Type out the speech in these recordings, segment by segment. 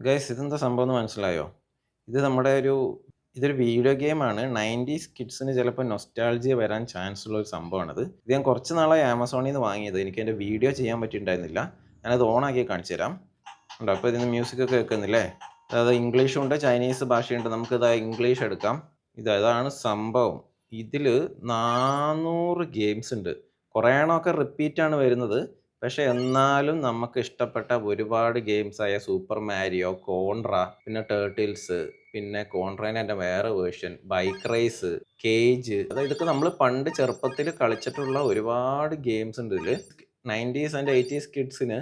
Guys ഇതെന്താ സംഭവം എന്ന് മനസ്സിലായോ? ഇത് നമ്മുടെ ഒരു ഇതൊരു വീഡിയോ ഗെയിമാണ് നയന്റീസ് കിഡ്സിന് ചിലപ്പോൾ നൊസ്റ്റാൾജിയ വരാൻ ചാൻസ് ഉള്ള ഒരു സംഭവമാണിത്. ഇത് ഞാൻ കുറച്ച് നാളായി ആമസോണിൽ നിന്ന് വാങ്ങിയത്. എനിക്ക് എന്റെ വീഡിയോ ചെയ്യാൻ പറ്റിയിട്ടുണ്ടായിരുന്നില്ല. ഞാനത് ഓണാക്കി കാണിച്ചു തരാം. ഉണ്ടോ അപ്പോൾ ഇതിന് മ്യൂസിക് ഒക്കെ കേൾക്കുന്നില്ലേ അതായത് ഇംഗ്ലീഷും ഉണ്ട് ചൈനീസ് ഭാഷയുണ്ട്. നമുക്ക് ഇതാ ഇംഗ്ലീഷ് എടുക്കാം. ഇത് അതാണ് സംഭവം. ഇതിൽ നാനൂറ് ഗെയിംസ് ഉണ്ട്. കുറേ എണ്ണമൊക്കെ റിപ്പീറ്റ് ആണ് വരുന്നത്. പക്ഷെ എന്നാലും നമുക്ക് ഇഷ്ടപ്പെട്ട ഒരുപാട് ഗെയിംസ് ആയ സൂപ്പർ മാരിയോ കോൺട്ര പിന്നെ ടേർട്ടിൽസ് പിന്നെ എന്റെ വേറെ വേർഷൻ ബൈക്ക് റേസ് കേജ് അതായത് ഇതൊക്കെ നമ്മൾ പണ്ട് ചെറുപ്പത്തിൽ കളിച്ചിട്ടുള്ള ഒരുപാട് ഗെയിംസ് ഉണ്ട്. ഇതിൽ നയന്റീസ് ആൻഡ് എയ്റ്റീസ് കിഡ്സിന്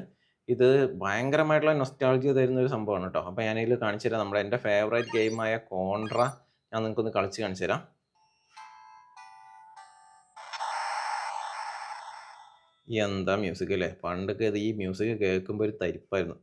ഇത് ഭയങ്കരമായിട്ടുള്ള നൊസ്റ്റാളജി തരുന്ന ഒരു സംഭവമാണ് കേട്ടോ. അപ്പോൾ ഞാനിതിൽ കാണിച്ചു തരാം നമ്മുടെ എന്റെ ഫേവറേറ്റ് ഗെയിമായ കോൺട്ര ഞാൻ നിങ്ങൾക്കൊന്ന് കളിച്ച് കാണിച്ചു തരാം എന്താ മ്യൂസിക് അല്ലേ? പണ്ടൊക്കെ ഈ മ്യൂസിക് കേൾക്കുമ്പോൾ ഒരു തരിപ്പായിരുന്നു.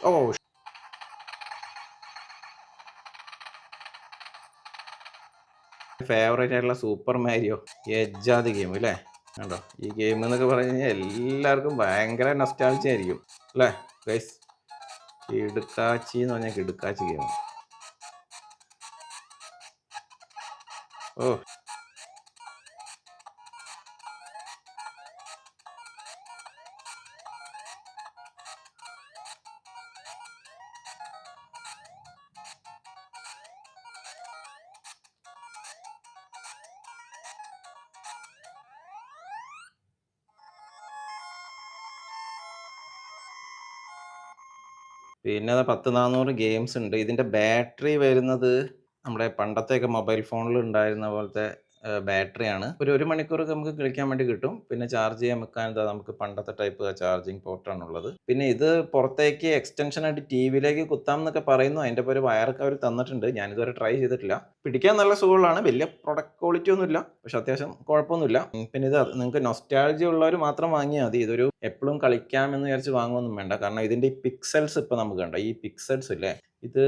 ഓ ഫേവറേറ്റ് ആയിട്ടുള്ള സൂപ്പർ മാരിയോ എജ്ജാതി ഗെയിം അല്ലേ കണ്ടോ? ഈ ഗെയിം എന്നൊക്കെ പറഞ്ഞു എല്ലാവർക്കും ഭയങ്കര നൊസ്റ്റാൾജി ആയിരിക്കും അല്ലേ ഗൈസ് കിടുക്കാച്ചി എന്ന് പറഞ്ഞാൽ കിടുക്കാച്ചി ഗെയിം ഓ പിന്നെ പത്ത് നാനൂറ് ഗെയിംസ് ഉണ്ട്. ഇതിന്റെ ബാറ്ററി വരുന്നത് നമ്മുടെ പണ്ടത്തെയൊക്കെ മൊബൈൽ ഫോണിൽ ഉണ്ടായിരുന്ന പോലത്തെ ബാറ്ററിയാണ്. ഒരു ഒരു മണിക്കൂറൊക്കെ നമുക്ക് കളിക്കാൻ വേണ്ടി കിട്ടും. പിന്നെ ചാർജ് ചെയ്യാൻ വെക്കാൻ നമുക്ക് പണ്ടത്തെ ടൈപ്പ് ചാർജിങ് പോർട്ടാണ് ഉള്ളത്. പിന്നെ ഇത് പുറത്തേക്ക് എക്സ്റ്റൻഷൻ ആയിട്ട് ടി വിയിലേക്ക് കുത്താം എന്നൊക്കെ പറയുന്നു. അതിന്റെ ഒരു വയറൊക്കെ അവർ തന്നിട്ടുണ്ട്. ഞാനിതുവരെ ട്രൈ ചെയ്തിട്ടില്ല. പിടിക്കാൻ നല്ല സുഖമുള്ളതാണ്. വലിയ പ്രൊഡക്റ്റ് ക്വാളിറ്റി ഒന്നുമില്ല പക്ഷെ അത്യാവശ്യം കുഴപ്പമൊന്നുമില്ല. പിന്നെ ഇത് നിങ്ങൾക്ക് നൊസ്റ്റാൾജി ഉള്ളവർ മാത്രം വാങ്ങിയാൽ മതി. ഇതൊരു എപ്പോഴും കളിക്കാമെന്ന് വിചാരിച്ച് വാങ്ങുമൊന്നും വേണ്ട. കാരണം ഇതിന്റെ ഈ പിക്സൽസ് ഇപ്പം നമുക്ക് കണ്ടോ? ഈ പിക്സൽസ് ഇല്ലേ? ഇത്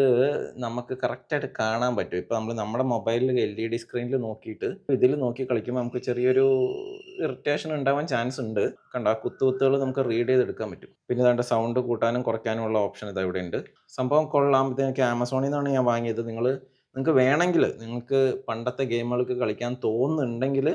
നമുക്ക് കറക്റ്റായിട്ട് കാണാൻ പറ്റും. ഇപ്പം നമ്മൾ നമ്മുടെ മൊബൈലിൽ എൽ ഇ ഡി സ്ക്രീനിൽ നോക്കിയിട്ട് ഇതിൽ നോക്കി കളിക്കുമ്പോൾ നമുക്ക് ചെറിയൊരു ഇറിറ്റേഷൻ ഉണ്ടാവാൻ ചാൻസ് ഉണ്ട്. കണ്ട? കുത്തു കുത്തുകൾ നമുക്ക് റീഡ് ചെയ്തെടുക്കാൻ പറ്റും. പിന്നെ ഇതാണ്ട് സൗണ്ട് കൂട്ടാനും കുറയ്ക്കാനും ഉള്ള ഓപ്ഷൻ ഇത് ഇവിടെ ഉണ്ട്. സംഭവം കൊള്ളാം. ഇത് എനിക്ക് ആമസോണിൽ നിന്നാണ് ഞാൻ വാങ്ങിയത്. നിങ്ങൾ നിങ്ങൾക്ക് വേണമെങ്കിൽ നിങ്ങൾക്ക് പണ്ടത്തെ ഗെയിമുകൾക്ക് കളിക്കാൻ തോന്നുന്നുണ്ടെങ്കിൽ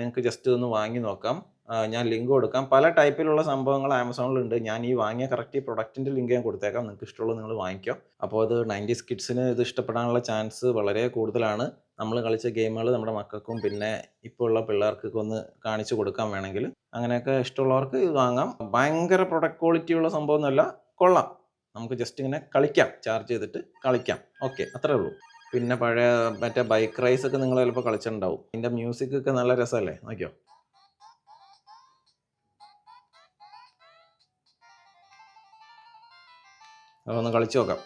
നിങ്ങൾക്ക് ജസ്റ്റ് ഒന്ന് വാങ്ങി നോക്കാം. ഞാൻ ലിങ്ക് കൊടുക്കാം. പല ടൈപ്പിലുള്ള സംഭവങ്ങൾ ആമസോണിലുണ്ട്. ഞാൻ ഈ വാങ്ങിയ കറക്റ്റ് ഈ പ്രൊഡക്റ്റിന്റെ ലിങ്ക് ഞാൻ കൊടുത്തേക്കാം. നിങ്ങൾക്ക് ഇഷ്ടമുള്ളത് നിങ്ങൾ വാങ്ങിക്കോ. അപ്പോൾ അത് നയന്റീസ് കിഡ്സിന് ഇത് ഇഷ്ടപ്പെടാനുള്ള ചാൻസ് വളരെ കൂടുതലാണ്. നമ്മൾ കളിച്ച ഗെയിമുകൾ നമ്മുടെ മക്കൾക്കും പിന്നെ ഇപ്പോൾ ഉള്ള പിള്ളേർക്കൊക്കെ ഒന്ന് കാണിച്ചു കൊടുക്കാൻ വേണമെങ്കിൽ. അങ്ങനെയൊക്കെ ഇഷ്ടമുള്ളവർക്ക് ഇത് വാങ്ങാം. ഭയങ്കര പ്രൊഡക്റ്റ് ക്വാളിറ്റി ഉള്ള സംഭവമൊന്നുമല്ല. കൊള്ളാം. നമുക്ക് ജസ്റ്റ് ഇങ്ങനെ കളിക്കാം. ചാർജ് ചെയ്തിട്ട് കളിക്കാം. ഓക്കെ അത്രേ ഉള്ളൂ. പിന്നെ പഴയ മറ്റേ ബൈക്ക് റൈസ് ഒക്കെ നിങ്ങൾ ചിലപ്പോൾ കളിച്ചിട്ടുണ്ടാവും. ഇതിന്റെ മ്യൂസിക് ഒക്കെ നല്ല രസമല്ലേ? നോക്കിയോ? ഒന്ന് കളിച്ചു നോക്കാം.